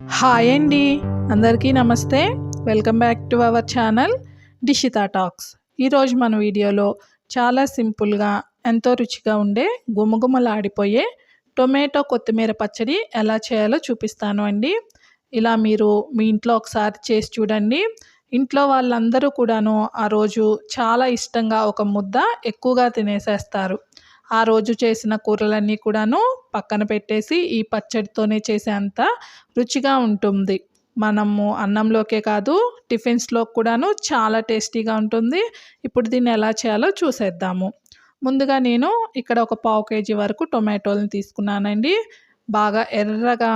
Hi అండి. అందరికీ నమస్తే. Welcome back to our channel Dishita talks. ఈరోజు మన వీడియోలో చాలా సింపుల్గా ఎంతో రుచిగా ఉండే గుమగుమలాడిపోయే టొమాటో కొత్తిమీర పచ్చడి ఎలా చేయాలో చూపిస్తాను అండి. ఇలా మీరు మీ ఇంట్లో ఒకసారి చేసి చూడండి. ఇంట్లో వాళ్ళందరూ కూడాను ఆ రోజు చాలా ఇష్టంగా ఒక ముద్ద ఎక్కువగా తినేసేస్తారు. ఆ రోజు చేసిన కూరలన్నీ కూడాను పక్కన పెట్టేసి ఈ పచ్చడితోనే చేసేంత రుచిగా ఉంటుంది. మనము అన్నంలోకే కాదు టిఫిన్స్లో కూడాను చాలా టేస్టీగా ఉంటుంది. ఇప్పుడు దీన్ని ఎలా చేయాలో చూసేద్దాము. ముందుగా నేను ఇక్కడ ఒక పావు కేజీ వరకు టొమాటోలను తీసుకున్నానండి. బాగా ఎర్రగా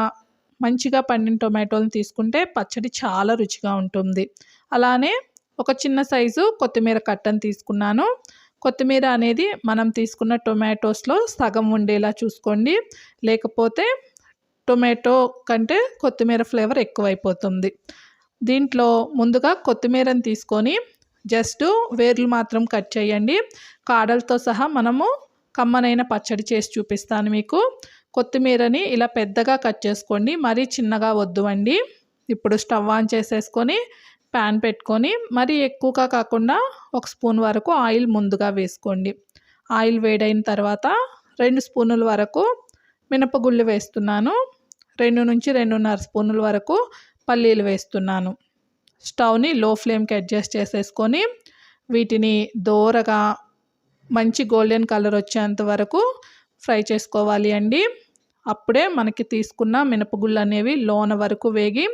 మంచిగా పండిన టొమాటోలను తీసుకుంటే పచ్చడి చాలా రుచిగా ఉంటుంది. అలానే ఒక చిన్న సైజు కొత్తిమీర కట్టను తీసుకున్నాను. కొత్తిమీర అనేది మనం తీసుకున్న టొమాటోస్లో సగం ఉండేలా చూసుకోండి. లేకపోతే టొమాటో కంటే కొత్తిమీర ఫ్లేవర్ ఎక్కువైపోతుంది. దీంట్లో ముందుగా కొత్తిమీరని తీసుకొని జస్ట్ వేర్లు మాత్రం కట్ చేయండి. కాడలతో సహా మనము కమ్మనైన పచ్చడి చేసి చూపిస్తాను మీకు. కొత్తిమీరని ఇలా పెద్దగా కట్ చేసుకోండి. మరీ చిన్నగా వద్దు అండి. ఇప్పుడు స్టవ్ ఆన్ చేసేసుకొని ప్యాన్ పెట్టుకొని మరీ ఎక్కువగా కాకుండా ఒక స్పూన్ వరకు ఆయిల్ ముందుగా వేసుకోండి. ఆయిల్ వేడైన తర్వాత రెండు స్పూనుల వరకు మినపగుళ్ళు వేస్తున్నాను. రెండు నుంచి రెండున్నర స్పూనుల వరకు పల్లీలు వేస్తున్నాను. స్టవ్ని లో ఫ్లేమ్కి అడ్జస్ట్ చేసేసుకొని వీటిని దోరగా మంచి గోల్డెన్ కలర్ వచ్చేంత వరకు ఫ్రై చేసుకోవాలి అండి. అప్పుడే మనకి తీసుకున్న మినపగుళ్ళు అనేవి లోన వరకు వేగి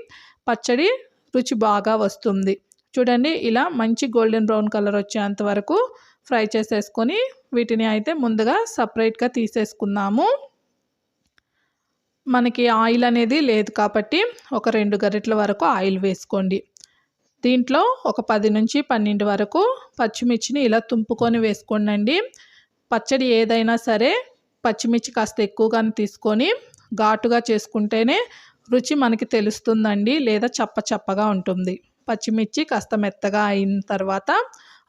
పచ్చడి రుచి బాగా వస్తుంది. చూడండి ఇలా మంచి గోల్డెన్ బ్రౌన్ కలర్ వచ్చేంత వరకు ఫ్రై చేసేసుకొని వీటిని అయితే ముందుగా సపరేట్గా తీసేసుకున్నాము మనకి ఆయిల్ అనేది లేదు కాబట్టి ఒక రెండు గరిటెల వరకు ఆయిల్ వేసుకోండి. దీంట్లో ఒక పది నుంచి పన్నెండు వరకు పచ్చిమిర్చిని ఇలా తుంపుకొని వేసుకోండి పచ్చడి ఏదైనా సరే పచ్చిమిర్చి కాస్త ఎక్కువగానే తీసుకొని ఘాటుగా చేసుకుంటేనే రుచి మనకి తెలుస్తుందండి లేదా చప్ప చప్పగా ఉంటుంది. పచ్చిమిర్చి కాస్త మెత్తగా అయిన తర్వాత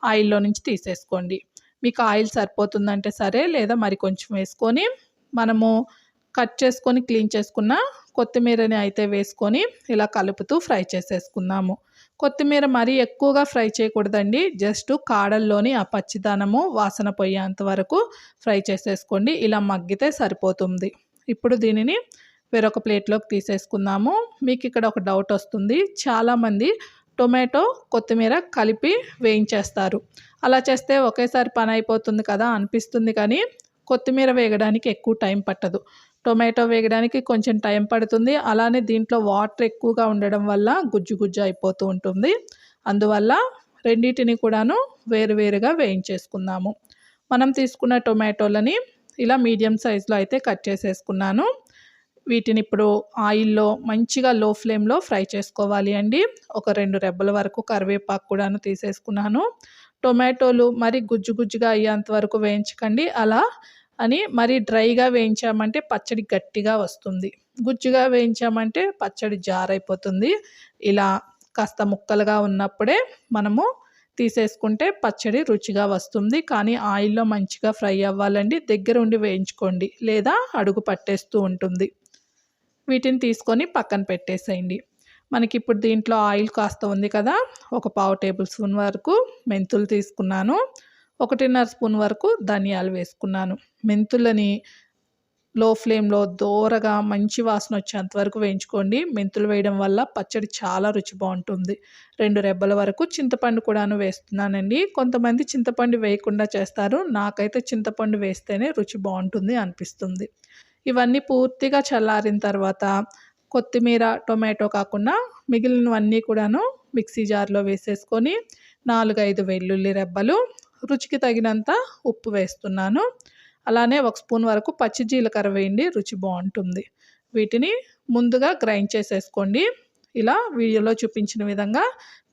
ఆయిల్లో నుంచి తీసేసుకోండి. మీకు ఆయిల్ సరిపోతుందంటే సరే లేదా మరి కొంచెం వేసుకొని మనము కట్ చేసుకొని క్లీన్ చేసుకున్న కొత్తిమీరని అయితే వేసుకొని ఇలా కలుపుతూ ఫ్రై చేసేసుకుందాము. కొత్తిమీర మరీ ఎక్కువగా ఫ్రై చేయకూడదండి. జస్ట్ కాడల్లోని ఆ పచ్చిదనము వాసన పోయేంత వరకు ఫ్రై చేసేసుకోండి. ఇలా మగ్గితే సరిపోతుంది. ఇప్పుడు దీనిని వేరొక ప్లేట్లోకి తీసేసుకుందాము. మీకు ఇక్కడ ఒక డౌట్ వస్తుంది. చాలామంది టొమాటో కొత్తిమీర కలిపి వేయించేస్తారు. అలా చేస్తే ఒకేసారి పని అయిపోతుంది కదా అనిపిస్తుంది కానీ కొత్తిమీర వేగడానికి ఎక్కువ టైం పట్టదు. టొమాటో వేగడానికి కొంచెం టైం పడుతుంది. అలానే దీంట్లో వాటర్ ఎక్కువగా ఉండడం వల్ల గుజ్జు గుజ్జు అయిపోతూ ఉంటుంది. అందువల్ల రెండింటిని కూడాను వేరువేరుగా వేయించేసుకుందాము. మనం తీసుకున్న టొమాటోలని ఇలా మీడియం సైజులో అయితే కట్ చేసేసుకున్నాను. వీటిని ఇప్పుడు ఆయిల్లో మంచిగా లో ఫ్లేమ్లో ఫ్రై చేసుకోవాలి అండి. ఒక రెండు రెబ్బల వరకు కరివేపాకు కూడాను తీసేసుకున్నాను. టొమాటోలు మరి గుజ్జు గుజ్జుగా అయ్యేంత వరకు వేయించకండి. అలా అని మరి డ్రైగా వేయించామంటే పచ్చడి గట్టిగా వస్తుంది. గుజ్జుగా వేయించామంటే పచ్చడి జారైపోతుంది. ఇలా కాస్త ముక్కలుగా ఉన్నప్పుడే మనము తీసేసుకుంటే పచ్చడి రుచిగా వస్తుంది. కానీ ఆయిల్లో మంచిగా ఫ్రై అవ్వాలండి. దగ్గర ఉండి వేయించుకోండి. లేదా అడుగు పట్టేస్తూ ఉంటుంది. వీటిని తీసుకొని పక్కన పెట్టేసేయండి. మనకి ఇప్పుడు దీంట్లో ఆయిల్ కాస్త ఉంది కదా ఒక పావు టేబుల్ స్పూన్ వరకు మెంతులు తీసుకున్నాను ఒకటిన్నర స్పూన్ వరకు ధనియాలు వేసుకున్నాను. మెంతులని లో ఫ్లేమ్లో దోరగా మంచి వాసన వచ్చేంత వరకు వేయించుకోండి. మెంతులు వేయడం వల్ల పచ్చడి చాలా రుచి బాగుంటుంది రెండు రెబ్బల వరకు చింతపండు కూడాను వేస్తున్నానండి. కొంతమంది చింతపండు వేయకుండా చేస్తారు. నాకైతే చింతపండు వేస్తేనే రుచి బాగుంటుంది అనిపిస్తుంది. ఇవన్నీ పూర్తిగా చల్లారిన తర్వాత కొత్తిమీర టొమాటో కాకుండా మిగిలినవన్నీ కూడాను మిక్సీ జార్లో వేసేసుకొని నాలుగైదు వెల్లుల్లి రెబ్బలు రుచికి తగినంత ఉప్పు వేస్తున్నాను. అలానే ఒక స్పూన్ వరకు పచ్చి జీలకర్ర వేయండి రుచి బాగుంటుంది. వీటిని ముందుగా గ్రైండ్ చేసేసుకోండి. ఇలా వీడియోలో చూపించిన విధంగా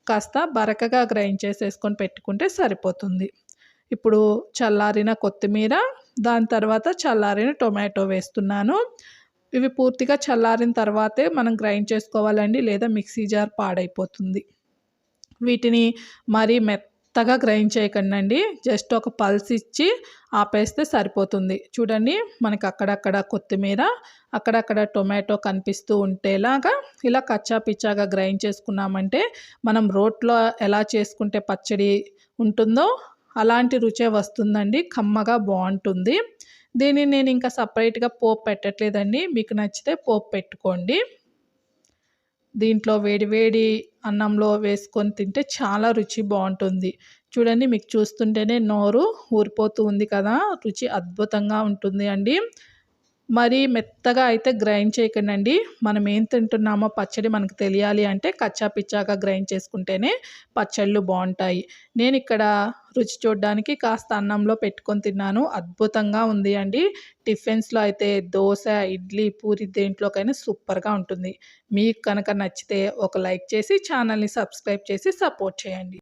కాస్త బరకగా గ్రైండ్ చేసేసుకొని పెట్టుకుంటే సరిపోతుంది. ఇప్పుడు చల్లారిన కొత్తిమీర దాని తర్వాత చల్లారిన టొమాటో వేస్తున్నాను. ఇవి పూర్తిగా చల్లారిన తర్వాతే మనం గ్రైండ్ చేసుకోవాలండి లేదా మిక్సీ జార్ పాడైపోతుంది. వీటిని మరీ మెత్తగా గ్రైండ్ చేయకండి జస్ట్ ఒక పల్స్ ఇచ్చి ఆపేస్తే సరిపోతుంది. చూడండి మనకి అక్కడక్కడ కొత్తిమీర అక్కడక్కడ టొమాటో కనిపిస్తూ ఉంటేలాగా ఇలా కచ్చా పిచ్చాగా గ్రైండ్ చేసుకున్నామంటే మనం రోట్లో ఎలా చేసుకుంటే పచ్చడి ఉంటుందో అలాంటి రుచే వస్తుందండి. కమ్మగా బాగుంటుంది. దీన్ని నేను ఇంకా సపరేట్గా పోపు పెట్టట్లేదండి. మీకు నచ్చితే పోపు పెట్టుకోండి. దీంట్లో వేడివేడి అన్నంలో వేసుకొని తింటే చాలా రుచి బాగుంటుంది. చూడండి మీకు చూస్తుంటేనే నోరు ఊరిపోతూ ఉంది కదా. రుచి అద్భుతంగా ఉంటుంది అండి. మరి మెత్తగా అయితే గ్రైండ్ చేయకండి మనం ఏం తింటున్నామో పచ్చడి మనకు తెలియాలి అంటే కచ్చా పిచ్చాగా గ్రైండ్ చేసుకుంటేనే పచ్చళ్ళు బాగుంటాయి. నేను ఇక్కడ రుచి చూడడానికి కాస్త అన్నంలో పెట్టుకొని తిన్నాను. అద్భుతంగా ఉంది అండి. టిఫిన్స్లో అయితే దోశ ఇడ్లీ పూరి దేంట్లోకైనా సూపర్గా ఉంటుంది. మీకు కనుక నచ్చితే ఒక లైక్ చేసి ఛానల్ని సబ్స్క్రైబ్ చేసి సపోర్ట్ చేయండి.